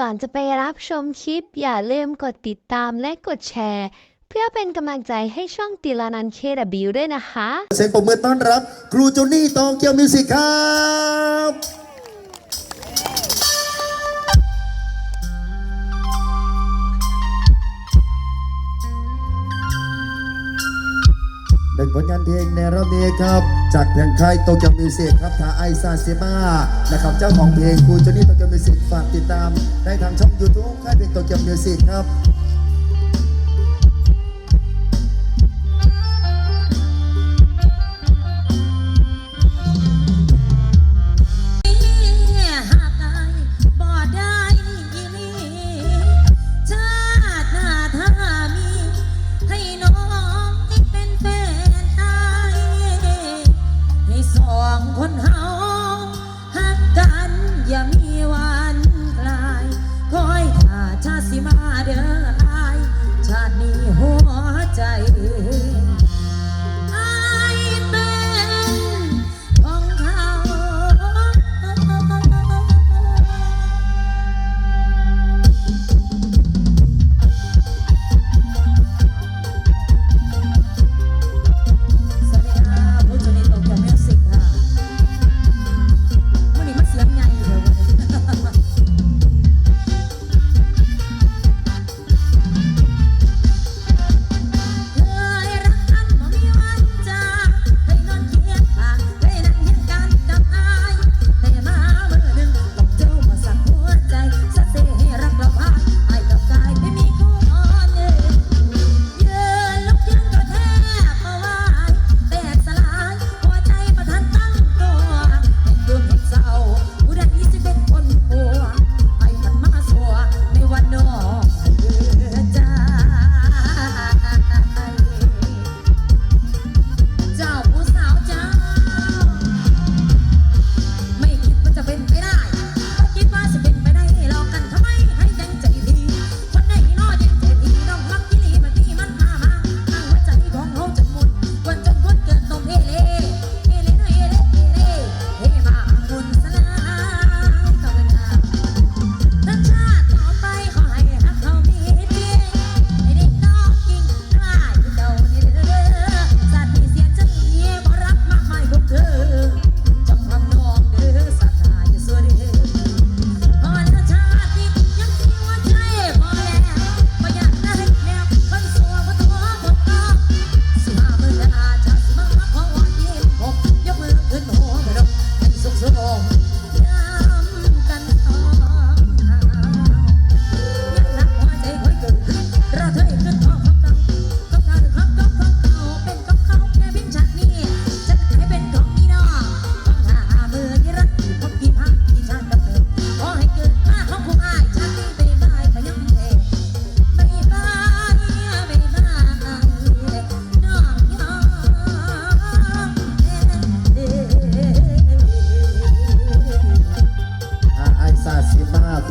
ก่อนจะไปรับชมคลิป อย่าลืมกดติดตามและกดแชร์ เพื่อเป็นกำลังใจให้ช่องติลานันเคดบิวด้วยนะคะ เสียงปรบมือต้อนรับ ครูโจนี่ตองเกียวมิวสิกครับ ผลงานเพลงในรอบนี้ครับ จากเพียงใครโตเกียวมิวสิกครับทาไอซาเซมานะครับเจ้าของเพลงครูจนี่โตเกียวมิวสิกฝากติดตามได้ทางช่อง YouTube ค่ายเพลงโตเกียวมิวสิกครับ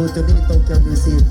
Butuh di Tokyo Music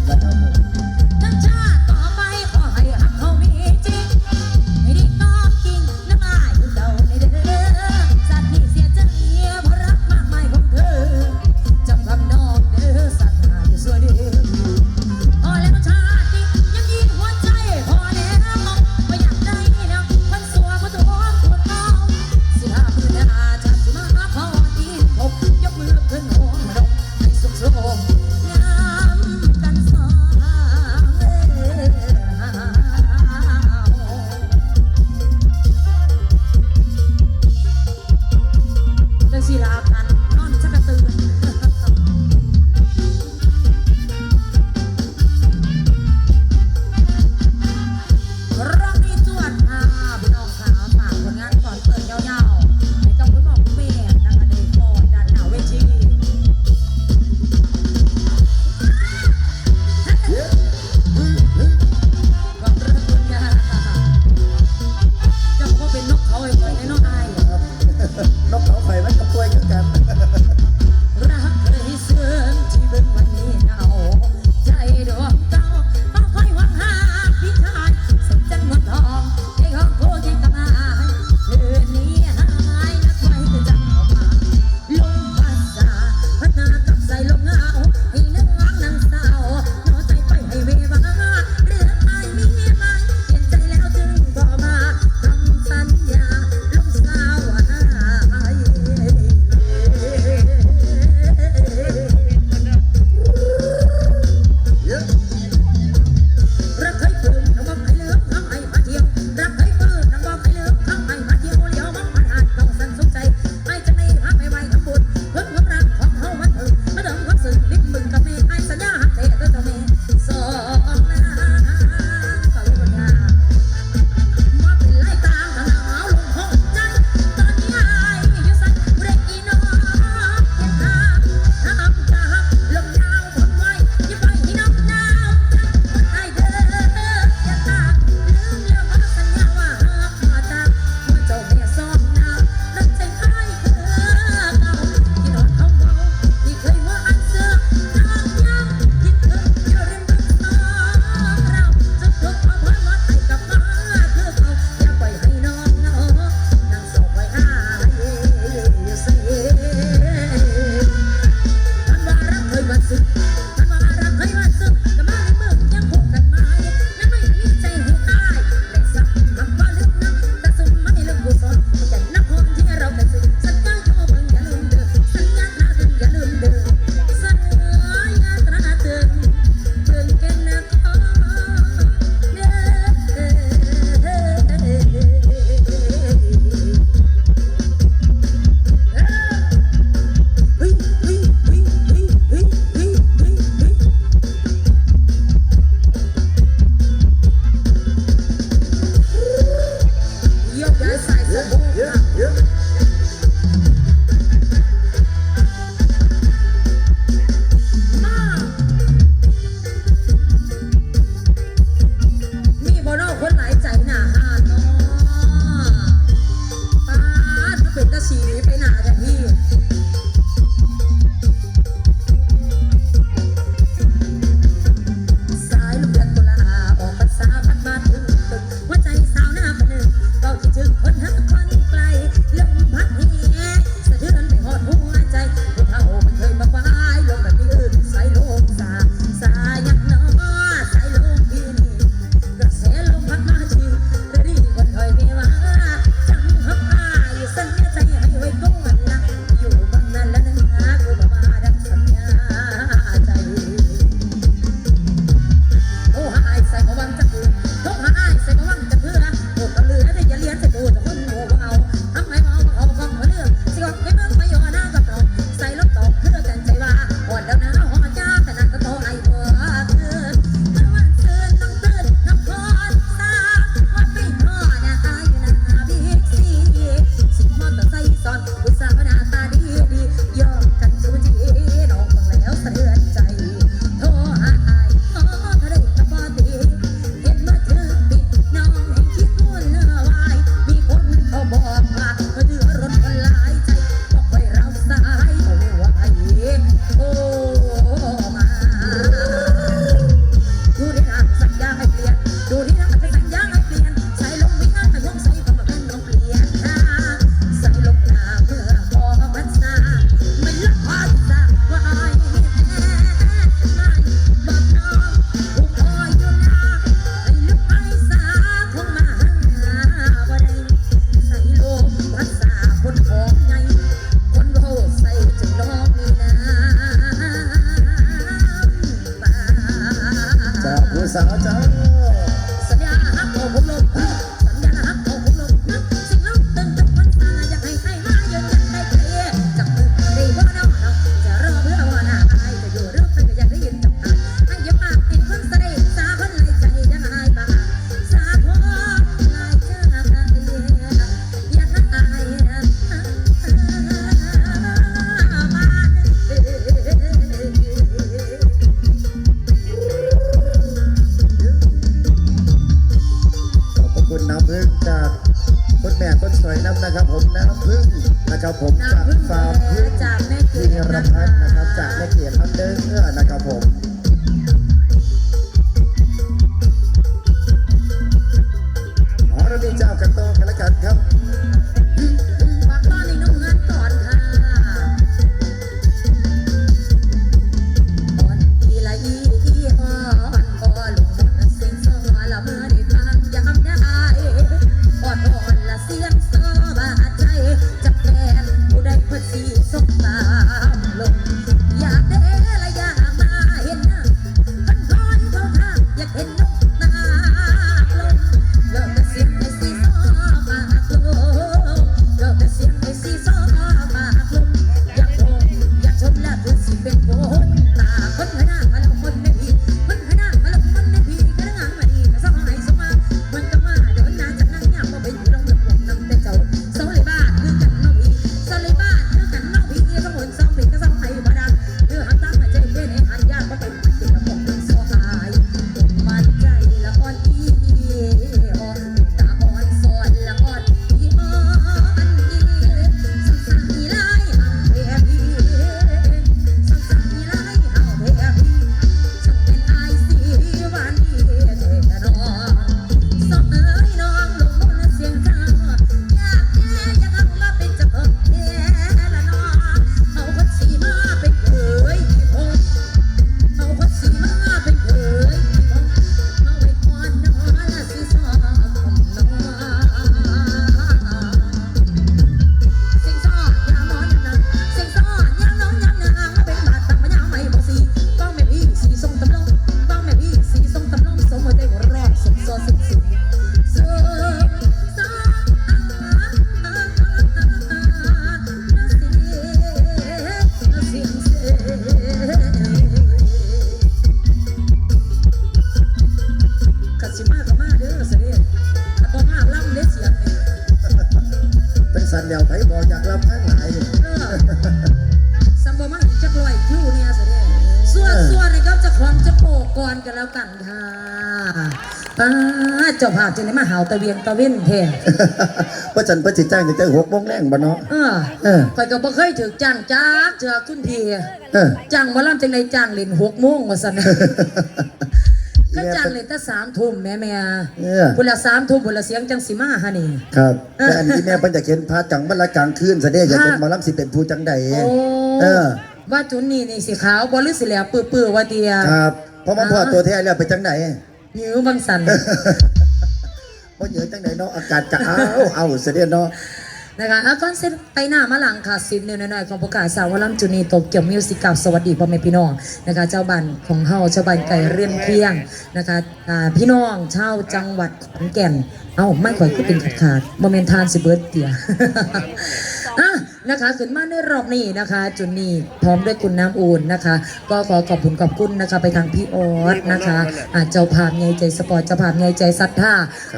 สาวจ้า นะครับผมจากฟาร์มพึ่งาภาพจะได้มาหาวตะเวียงตะเว้นแท้ว่าจันประจิตจ้างตั้งแต่หกโมงแรงบ่เนาะเออเออข่อยก็บ่เคยถึกจ้างจ้าเจอคุณพี่เออจ้างบ่ล่ำจังไดจ้างเล่นหกโมงว่าซั่นก็จ้างเล่นแต่สามทุ่มแม่แม่เออพุ่นละสามทุ่มพุ่นละเสียงจังสิมาหะนี่ ครับแต่อันนี้แม่เพิ่นจะเห็นพระจังบรรลากลางคืนซะเด้อยากเห็นหมอลำสิเป็นผู้จังใดโอ้เออ ว่าจุนนี่นี่สิขาวบ่หรือสิแหลวปื้อๆว่าเตียครับ เพราะมาพ่อตัวแท้แล้วไปจังไหนหิวบังสัน เพราะเหนือจังไหนเนาะอากาศจะเอาเอาเสียเนาะนะคะเอาก่อนเส้นไปหน้ามาหลังค่ะสิบหนึ่งหน่อยๆของประกาศสาวลัมจุนีโตเกียวมิวสิกกับสวัสดีพ่อแม่พี่น้องนะคะเจ้าบ้านของเฮาเจ้าบ้านไก่เรียนเคียงนะคะพี่น้องชาวจังหวัดขอนแก่น เอ้าไม่ค่อยก็เป็นขาดขาดโมเมนทานสิเบิร์ตเตียอะ นะคะขึ้นมาในรอบนี้นะคะ จุนนี่พร้อมด้วยคุณน้ำอุ่นนะคะ ก็ขอขอบคุณขอบคุณนะคะ ไปทางพี่ออสนะคะอ่าเจ้าภาพใหญ่ใจสปอร์ตเจ้าภาพใหญ่ใจศรัทธา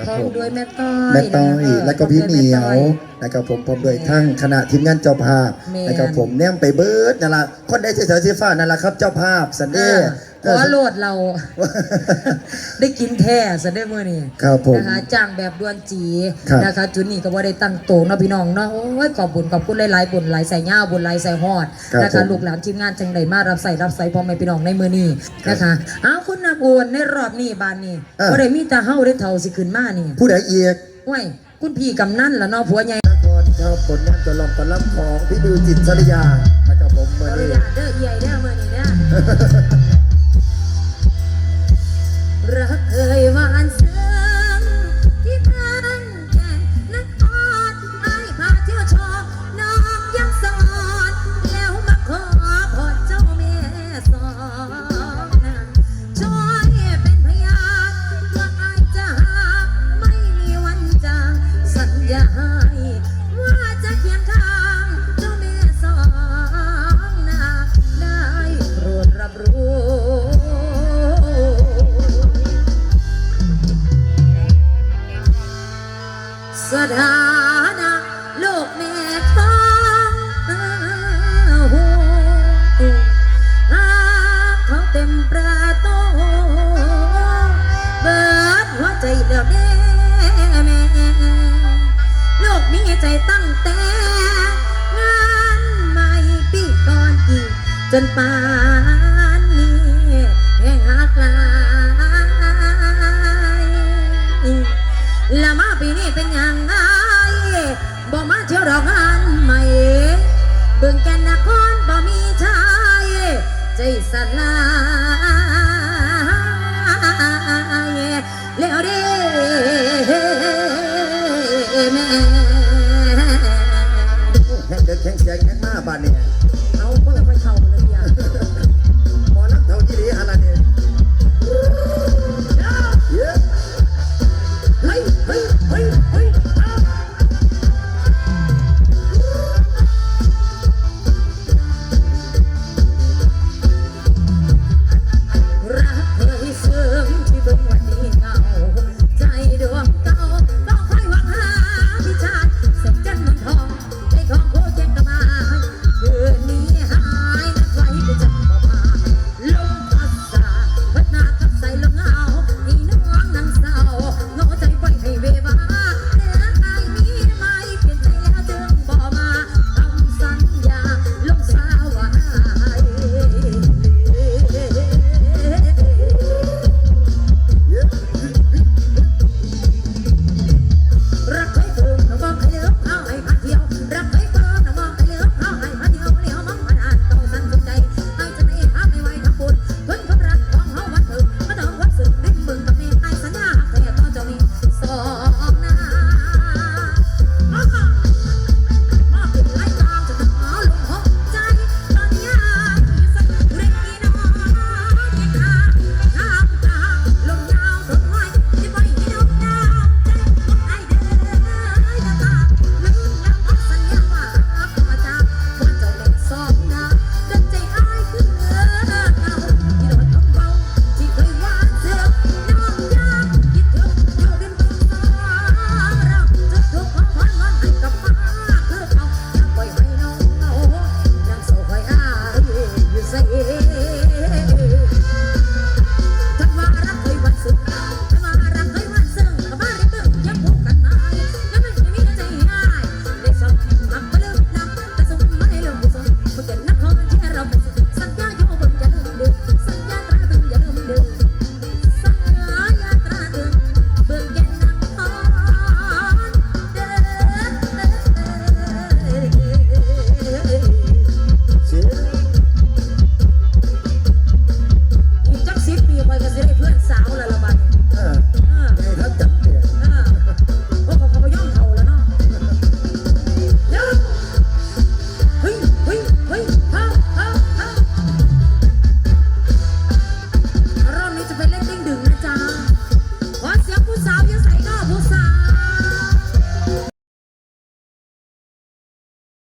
พร้อมด้วยแม่ต้อยแม่ต้อยนะคะแล้วก็พี่เหนียวพร้อมด้วยแม่ต้อยนะครับผมผมด้วยทั้งคณะทีมงานเจ้าภาพแม่นนะครับผมแนมไปเบิร์ดนั่นละคนได้เสียสีฟ้านั่นละครับเจ้าภาพสันเดเอย์อ ขอโหลดเรา ได้กินแท้ซะได้มื้อนี้ครับผมนะคะจ้างแบบด่วนจีครับนะคะจุนนี่ก็บ่ได้ตั้งโตเนาะพี่น้องเนาะโอ้ยขอบบุญขอบคุณหลายๆบุญหลายใส่ย่าวบุญหลายใส่ฮอดครับนะคะผมลูกหลานทีมงานจังไดมารับใส่รับใส่พ่อแม่พี่น้องในมื้อนี้นะคะเอาคุณนำโอนในรอบนี้บานนี้เออบ่ได้มีแต่เฮาได้เท่าสิขึ้นมานี่ผู้ใดเอียกห้วยคุณพี่กำนันล่ะเนาะผัวใหญ่นครครับผลงานตัวลองตะล่ำของพี่ดิวจิตสริยานะครับผมขเมื่อออนุนี้ญาตเด้อใหญ่เด้อมื้อนี้เด้อ ใจแล้วแม่แม่ลูกมีใจตั้งแต่งานไม่ปีก่อนอีก จนป่านนี้แห่งหัลายละมาปีนี้เป็นยัง แข่งเด็ดแข่งแข่งแข่งหน้าบ้านเนี่ย เอาก็จะไปเข้าเลยเดีย